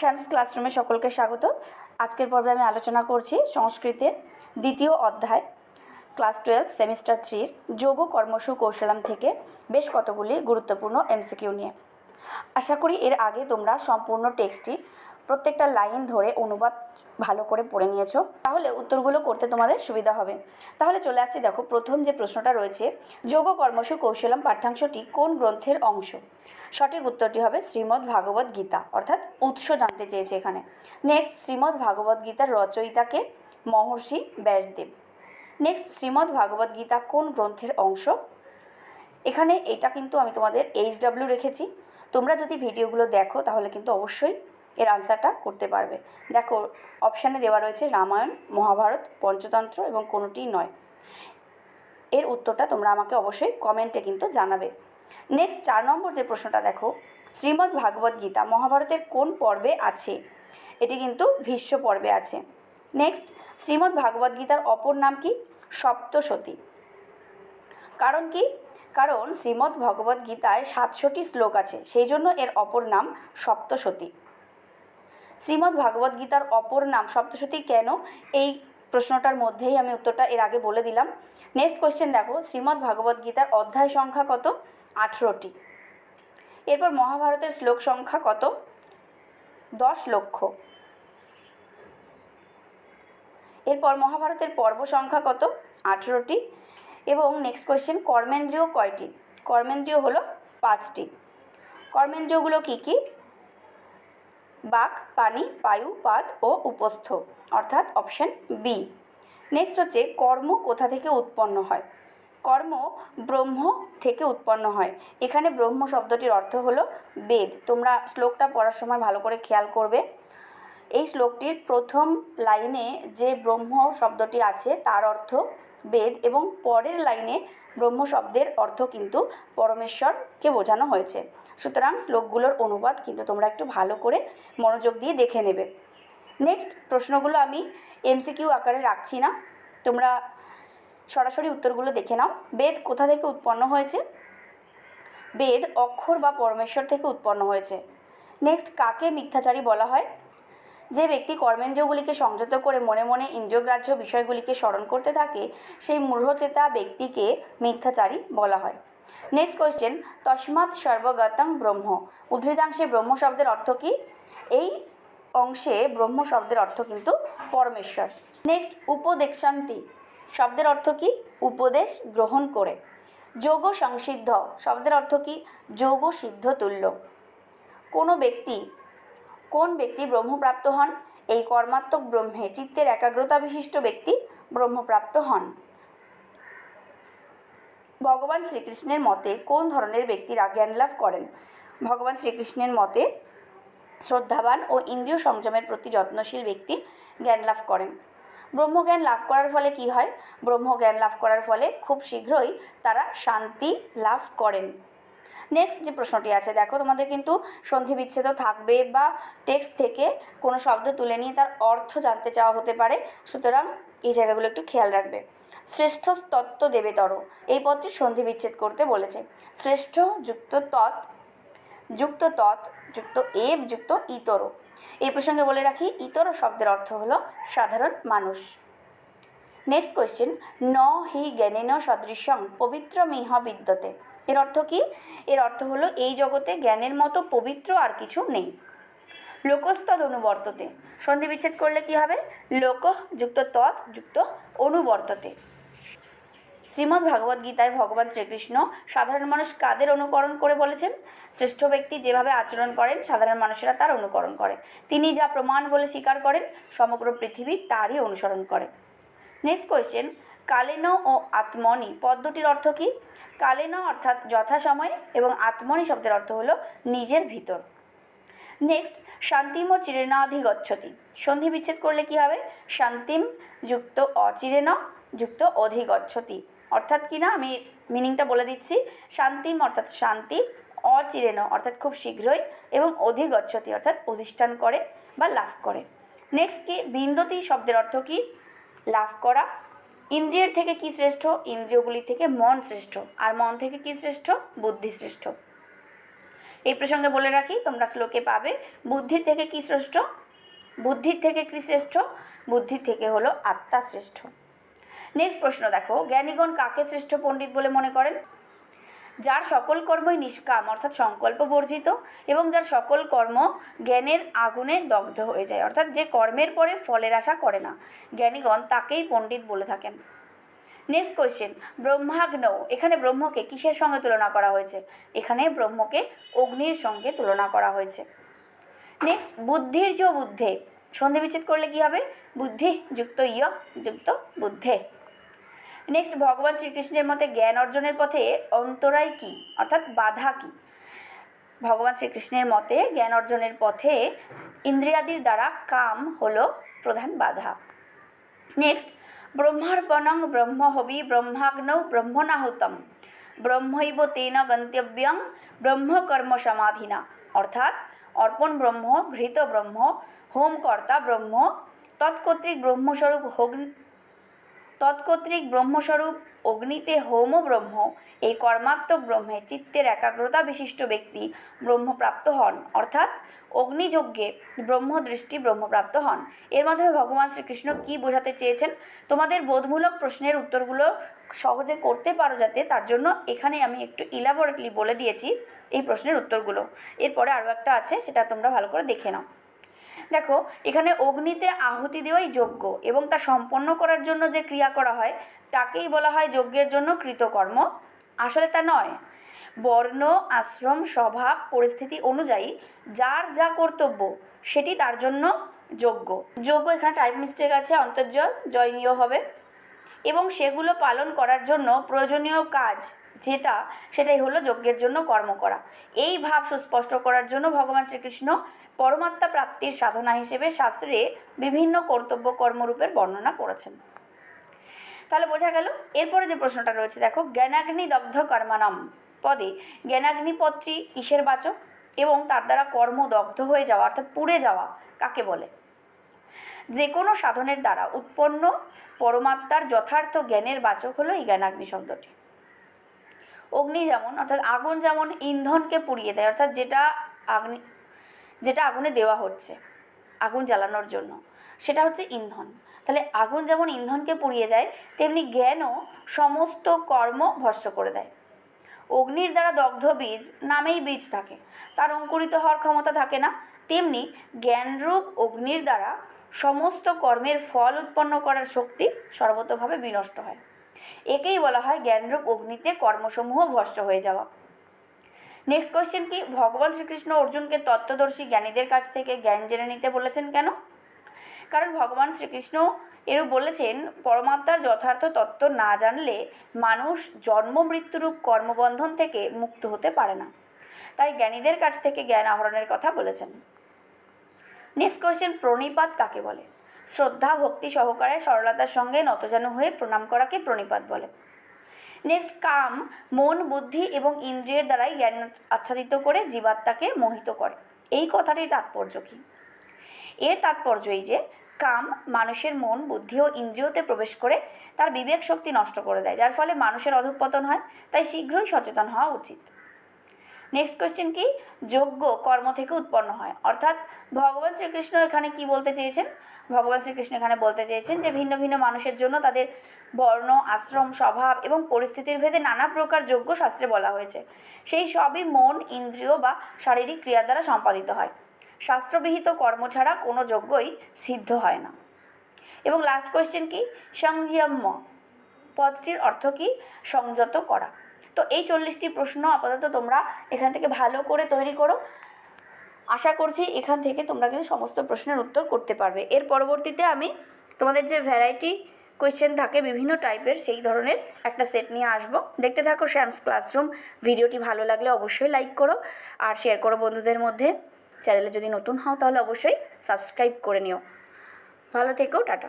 শ্যামস ক্লাসরুমে সকলকে স্বাগত। আজকের পর্বে আমি আলোচনা করছি সংস্কৃতের দ্বিতীয় অধ্যায়, ক্লাস টুয়েলভ, সেমিস্টার থ্রির যোগ কর্মসু কৌশলম থেকে বেশ কতগুলি গুরুত্বপূর্ণ এমসিকিউ নিয়ে। আশা করি এর আগে তোমরা সম্পূর্ণ টেক্সটটি প্রত্যেকটা লাইন ধরে অনুবাদ ভালো করে পড়ে নিয়েছো, তাহলে উত্তরগুলো করতে তোমাদের সুবিধা হবে। তাহলে চলে আসছি, দেখো, প্রথম যে প্রশ্নটা রয়েছে, যোগ কর্মসু কৌশলম পাঠ্যাংশটি কোন গ্রন্থের অংশ? সঠিক উত্তরটি হবে শ্রীমদ্ ভাগবত গীতা, অর্থাৎ উৎস জানতে চেয়েছে এখানে। নেক্সট শ্রীমদ্ ভাগবত গীতার রচয়িতাকে মহর্ষি ব্যাসদেব। নেক্সট শ্রীমদ্ ভাগবত গীতা কোন গ্রন্থের অংশ? এখানে এটা কিন্তু আমি তোমাদের এইচ রেখেছি। তোমরা যদি ভিডিওগুলো দেখো, তাহলে কিন্তু অবশ্যই এর আনসারটা করতে পারবে। দেখো অপশানে দেওয়া রয়েছে রামায়ণ, মহাভারত, পঞ্চতন্ত্র এবং কোনোটি নয়। এর উত্তরটা তোমরা আমাকে অবশ্যই কমেন্টে কিন্তু জানাবে। নেক্সট চার নম্বর যে প্রশ্নটা দেখো, শ্রীমদ্ ভাগবত গীতা মহাভারতের কোন পর্বে আছে? এটি কিন্তু ভীষ্ম পর্বে আছে। নেক্সট শ্রীমদ্ ভাগবত গীতার অপর নাম কি? সপ্তসতী কারণ কি? কারণ শ্রীমদ্ ভগবত গীতায় সাতশোটি শ্লোক আছে, সেই জন্য এর অপর নাম সপ্তসতী শ্রীমদ্ ভাগবত গীতার অপর নাম সপ্তসতী কেন? এই প্রশ্নটার মধ্যেই আমি উত্তরটা এর আগে বলে দিলাম। নেক্সট কোয়েশ্চেন দেখো, শ্রীমদ্ ভাগবত গীতার অধ্যায় সংখ্যা কত? আঠেরোটি। এরপর মহাভারতের শ্লোক সংখ্যা কত? দশ লক্ষ। এরপর মহাভারতের পর্ব সংখ্যা কত? আঠেরোটি। এবং নেক্সট কোয়েশ্চেন কর্মেন্দ্রীয় কয়টি? কর্মেন্দ্রীয় হলো পাঁচটি। কর্মেন্দ্রীয়গুলো কী কী? বাক, পানি পায়ু পাদ ও উপস্থ। অর্থাৎ অপশন বি নেক্সট হচ্ছে কর্ম কোথা থেকে উৎপন্ন হয়? কর্ম ব্রহ্ম থেকে উৎপন্ন হয়। এখানে ব্রহ্ম শব্দটির অর্থ হলো বেদ। তোমরা শ্লোকটা পড়ার সময় ভালো করে খেয়াল করবে। এই শ্লোকটির প্রথম লাইনে যে ব্রহ্ম শব্দটি আছে, তার অর্থ বেদ এবং পরের লাইনে ব্রহ্ম শব্দের অর্থ কিন্তু পরমেশ্বরকে বোঝানো হয়েছে। সুতরাং শ্লোকগুলোর অনুবাদ কিন্তু তোমরা একটু ভালো করে মনোযোগ দিয়ে দেখে নেবে। নেক্সট প্রশ্নগুলো আমি এমসিকিউ আকারে রাখছি না। তোমরা সরাসরি উত্তরগুলো দেখে নাও। বেদ কোথা থেকে উৎপন্ন হয়েছে? বেদ অক্ষর বা পরমেশ্বর থেকে উৎপন্ন হয়েছে। নেক্সট কাকে মিথ্যাচারী বলা হয়? যে ব্যক্তি কর্মেন্দ্রগুলিকে সংযত করে মনে মনে ইন্দ্রগ্রাহ্য বিষয়গুলিকে স্মরণ করতে থাকে, সেই মূঢ়চেতা ব্যক্তিকে মিথ্যাচারী বলা হয়। নেক্সট কোয়েশ্চেন তস্মাৎ সর্বগতং ব্রহ্ম। উদ্ধৃতাংশে ব্রহ্ম শব্দের অর্থ কী? এই অংশে ব্রহ্ম শব্দের অর্থ কিন্তু পরমেশ্বর। নেক্সট উপদেশান্তি। শব্দের অর্থ কী? উপদেশ গ্রহণ করে। যোগ সংসিদ্ধ। শব্দের অর্থ কী? যোগ সিদ্ধ তুল্য কোনো ব্যক্তি কোন ব্যক্তি ব্রহ্মপ্রাপ্ত হন? এই কর্মাত্মক ব্রহ্মে চিত্তের একাগ্রতা বিশিষ্ট ব্যক্তি ব্রহ্মপ্রাপ্ত হন। ভগবান শ্রীকৃষ্ণের মতে কোন ধরনের ব্যক্তিরা জ্ঞান লাভ করেন? ভগবান শ্রীকৃষ্ণের মতে শ্রদ্ধাবান ও ইন্দ্রিয় সংযমের প্রতি যত্নশীল ব্যক্তি জ্ঞান লাভ করেন। ব্রহ্মজ্ঞান লাভ করার ফলে কি হয়? ব্রহ্মজ্ঞান লাভ করার ফলে খুব শীঘ্রই তারা শান্তি লাভ করেন। নেক্সট যে প্রশ্নটি আছে, দেখো তোমাদের কিন্তু সন্ধি বিচ্ছেদ থাকবে বা টেক্সট থেকে কোনো শব্দ তুলে নিয়ে তার অর্থ জানতে চাওয়া হতে পারে। সুতরাং এই জায়গাগুলো একটু খেয়াল রাখবে। শ্রেষ্ঠ তত্ত্ব দেবেতর এই পদটি সন্ধি বিচ্ছেদ করতে বলেছে। শ্রেষ্ঠ যুক্ত তৎ যুক্ত তৎ, যুক্ত এব, যুক্ত ইতর। এই প্রসঙ্গে বলে রাখি, ইতর শব্দের অর্থ হলো সাধারণ মানুষ। নেক্সট কোয়েশ্চেন ন হি জ্ঞানেন সদৃশ্যং পবিত্র পবিত্রমিহ বিদ্যতে। এর অর্থ কি? এর অর্থ হলো এই জগতে জ্ঞানের মতো পবিত্র আর কিছু নেই। লোকস্তদ অনুবর্ততে সন্ধি বিচ্ছেদ করলে কি হবে? লোক যুক্ত তৎ যুক্ত অনুবর্ততে। শ্রীমদ্ ভাগবত গীতায় ভগবান শ্রীকৃষ্ণ সাধারণ মানুষ কাদের অনুকরণ করে বলেছেন? শ্রেষ্ঠ ব্যক্তি যেভাবে আচরণ করেন, সাধারণ মানুষেরা তার অনুকরণ করে। তিনি যা প্রমাণ বলে স্বীকার করেন, সমগ্র পৃথিবী তারই অনুসরণ করে। নেক্সট কোয়েশ্চেন কালেন ও আত্মনি পদ্মটির অর্থ কী? কালেন অর্থাৎ যথাসময়ে এবং আত্মনি শব্দের অর্থ হলো নিজের ভিতর। নেক্সট শান্তিম ও চিরেনাধিগচ্ছতি সন্ধি বিচ্ছেদ করলে কি হবে? শান্তিম যুক্ত অচিরেন যুক্ত অধিগচ্ছতি। অর্থাৎ কি না? আমি মিনিংটা বলে দিচ্ছি। শান্তিম অর্থাৎ শান্তি অচিরেন অর্থাৎ খুব শীঘ্রই এবং অধিগচ্ছতি অর্থাৎ অধিষ্ঠান করে বা লাভ করে। নেক্সট কি? বিন্দতি শব্দের অর্থ কি? লাভ করা। ইন্দ্রিয়ের থেকে কি শ্রেষ্ঠ? ইন্দ্রিয়গুলি থেকে মন শ্রেষ্ঠ। আর মন থেকে কি শ্রেষ্ঠ? বুদ্ধি শ্রেষ্ঠ। এই প্রসঙ্গে বলে রাখি, তোমরা শ্লোকে পাবে, বুদ্ধির থেকে কি শ্রেষ্ঠ? বুদ্ধির থেকে কি শ্রেষ্ঠ? বুদ্ধির থেকে হলো আত্মা শ্রেষ্ঠ। নেক্সট প্রশ্ন দেখো, জ্ঞানীগণ কাকে শ্রেষ্ঠ পণ্ডিত বলে মনে করেন? যার সকল কর্মই নিষ্কাম, অর্থাৎ সংকল্প বর্জিত, এবং যার সকল কর্ম জ্ঞানের আগুনে দগ্ধ হয়ে যায়। অর্থাৎ যে কর্মের পরে ফলের আশা করে না। জ্ঞানীগণ তাকেই পণ্ডিত বলে থাকেন। নেক্সট কোয়েশ্চেন ব্রহ্মাগ্ন। এখানে ব্রহ্মকে কিসের সঙ্গে তুলনা করা হয়েছে? এখানে ব্রহ্মকে অগ্নির সঙ্গে তুলনা করা হয়েছে। নেক্সট বুদ্ধির যে বুদ্ধে। সন্ধি বিচ্ছেদ করলে কি হবে? বুদ্ধি যুক্ত ইয়, যুক্ত বুদ্ধে। নেক্সট ভগবান শ্রীকৃষ্ণের মতে জ্ঞান অর্জনের পথে অন্তরায় কি? অর্থাৎ বাধা কি? ভগবান শ্রীকৃষ্ণের মতে জ্ঞান অর্জনের পথে ইন্দ্রিয়াদির দ্বারা কাম হলো প্রধান বাধা। নেক্সট ব্রহ্মার্পণং ব্রহ্ম হবি ব্রহ্মাগ্নৌ ব্রহ্মনাহুতম। ব্রহ্মৈব তেন গন্তব্যং ব্রহ্মকর্ম সমাধিনা। অর্থাৎ অর্পণ ব্রহ্ম, ঘৃত ব্রহ্ম হোমকর্তা ব্রহ্ম, তৎকর্তৃক ব্রহ্মস্বরূপ হোগ্ন তৎকর্তৃক ব্রহ্মস্বরূপ অগ্নিতে হোম ব্রহ্ম, এই কর্মাত্মক ব্রহ্মে চিত্তের একাগ্রতা বিশিষ্ট ব্যক্তি ব্রহ্মপ্রাপ্ত হন। অর্থাৎ অগ্নিযজ্ঞে ব্রহ্মদৃষ্টি ব্রহ্মপ্রাপ্ত হন। এর মাধ্যমে ভগবান শ্রীকৃষ্ণ কি বোঝাতে চেয়েছেন? তোমাদের বোধমূলক প্রশ্নের উত্তরগুলো সহজে করতে পারো যাতে, তার জন্য এখানে আমি একটু ইলাবোরেটলি বলে দিয়েছি এই প্রশ্নের উত্তরগুলো। এরপরে আরও একটা আছে, সেটা তোমরা ভালো করে দেখে নাও। দেখো, এখানে অগ্নিতে আহুতি দেওয়াই যোগ্য এবং তা সম্পন্ন করার জন্য যে ক্রিয়া করা হয়, তাকেই বলা হয় যজ্ঞের জন্য কৃতকর্ম। আসলে তা নয়। বর্ণ, আশ্রম, স্বভাব, পরিস্থিতি অনুযায়ী যার যা কর্তব্য, সেটি তার জন্য যোগ্য যোগ্য এখানে টাইপ মিস্টেক আছে, অন্তর্জয় জয়নীয় হবে। এবং সেগুলো পালন করার জন্য প্রয়োজনীয় কাজ যেটা সেটাই হলো যজ্ঞের জন্য কর্ম করা। এই ভাব সুস্পষ্ট করার জন্য ভগবান শ্রীকৃষ্ণ পরমাত্মা প্রাপ্তির সাধনা হিসেবে শাস্ত্রে বিভিন্ন কর্তব্য কর্মরূপের বর্ণনা করেছেন। তাহলে বোঝা গেল, এরপরে যে প্রশ্নটা রয়েছে, দেখো, জ্ঞানাগ্নি দগ্ধ কর্মানাম পদে জ্ঞানাগ্নি পত্রী কিসের বাচক এবং তার দ্বারা কর্ম দগ্ধ হয়ে যাওয়া অর্থাৎ পুড়ে যাওয়া কাকে বলে? যে কোনো সাধনের দ্বারা উৎপন্ন পরমাত্মার যথার্থ জ্ঞানের বাচক হলো এই জ্ঞানাগ্নি শব্দটি। অগ্নি যেমন, অর্থাৎ আগুন যেমন ইন্ধনকে পুড়িয়ে দেয়, অর্থাৎ যেটা আগ্নি, যেটা আগুনে দেওয়া হচ্ছে, আগুন জ্বালানোর জন্য, সেটা হচ্ছে ইন্ধন। তাহলে আগুন যেমন ইন্ধনকে পুড়িয়ে দেয়, তেমনি জ্ঞানও সমস্ত কর্ম ভস্য করে দেয়। অগ্নির দ্বারা দগ্ধ বীজ নামেই বীজ থাকে, তার অঙ্কুরিত হওয়ার ক্ষমতা থাকে না, তেমনি জ্ঞানরূপ অগ্নির দ্বারা সমস্ত কর্মের ফল উৎপন্ন করার শক্তি সর্বতভাবে বিনষ্ট হয়। একেই বলা হয় জ্ঞানরূপ অগ্নিতে কর্মসমূহ ভস্য হয়ে যাওয়া। নেক্সট কোয়েশ্চেন কি? ভগবান শ্রীকৃষ্ণ অর্জুনকে তত্ত্বদর্শী জ্ঞানীদের কাছ থেকে জ্ঞান জেনে নিতে বলেছেন কেন? কারণ ভগবান শ্রীকৃষ্ণ এরও বলেছেন, পরমাত্মার যথার্থ তত্ত্ব না জানলে মানুষ জন্ম, মৃত্যুরূপ কর্মবন্ধন থেকে মুক্ত হতে পারে না। তাই জ্ঞানীদের কাছ থেকে জ্ঞান আহরণের কথা বলেছেন। নেক্সট কোয়েশ্চেন প্রণিপাত কাকে বলে? শ্রদ্ধা, ভক্তি সহকারে সরলতার সঙ্গে নতজানু হয়ে প্রণাম করাকে প্রণিপাত বলে। নেক্সট কাম, মন, বুদ্ধি এবং ইন্দ্রিয়ের দ্বারাই জ্ঞান আচ্ছাদিত করে জীবাত্মাকে মোহিত করে। এই কথাটির তাৎপর্য কী? এর তাৎপর্য এই যে, কাম মানুষের মন, বুদ্ধি ও ইন্দ্রিয়তে প্রবেশ করে তার বিবেক শক্তি নষ্ট করে দেয়, যার ফলে মানুষের অধঃপতন হয়, তাই শীঘ্রই সচেতন হওয়া উচিত। নেক্সট কোয়েশ্চেন কি? যোগ্য কর্ম থেকে উৎপন্ন হয়। অর্থাৎ ভগবান শ্রীকৃষ্ণ এখানে কি বলতে চেয়েছেন? ভগবান শ্রীকৃষ্ণ এখানে বলতে চেয়েছেন যে ভিন্ন ভিন্ন মানুষের জন্য তাদের বর্ণ, আশ্রম, স্বভাব এবং পরিস্থিতির ভেদে নানা প্রকার যোগ্য শাস্ত্রে বলা হয়েছে। সেই সবই মন, ইন্দ্রিয় বা শারীরিক ক্রিয়া দ্বারা সম্পাদিত হয়। শাস্ত্রবিহিত কর্ম ছাড়া কোনো যজ্ঞই সিদ্ধ হয় না। এবং লাস্ট কোয়েশ্চেন কি? সংযম্য। পদটির অর্থ কি? সংযত করা। তো এই চল্লিশটি প্রশ্ন আপাতত তোমরা এখান থেকে ভালো করে তৈরি করো। আশা করছি এখান থেকে তোমরা কিন্তু সমস্ত প্রশ্নের উত্তর করতে পারবে। এর পরবর্তীতে আমি তোমাদের যে ভ্যারাইটি কোয়েশ্চেন থাকে, বিভিন্ন টাইপের সেই ধরনের একটা সেট নিয়ে আসব। দেখতে থাকো শ্যামস ক্লাসরুম ভিডিওটি ভালো লাগলে অবশ্যই লাইক করো আর শেয়ার করো বন্ধুদের মধ্যে। চ্যানেলে যদি নতুন হও তাহলে অবশ্যই সাবস্ক্রাইব করে নিও। ভালো থেকো, টাটা।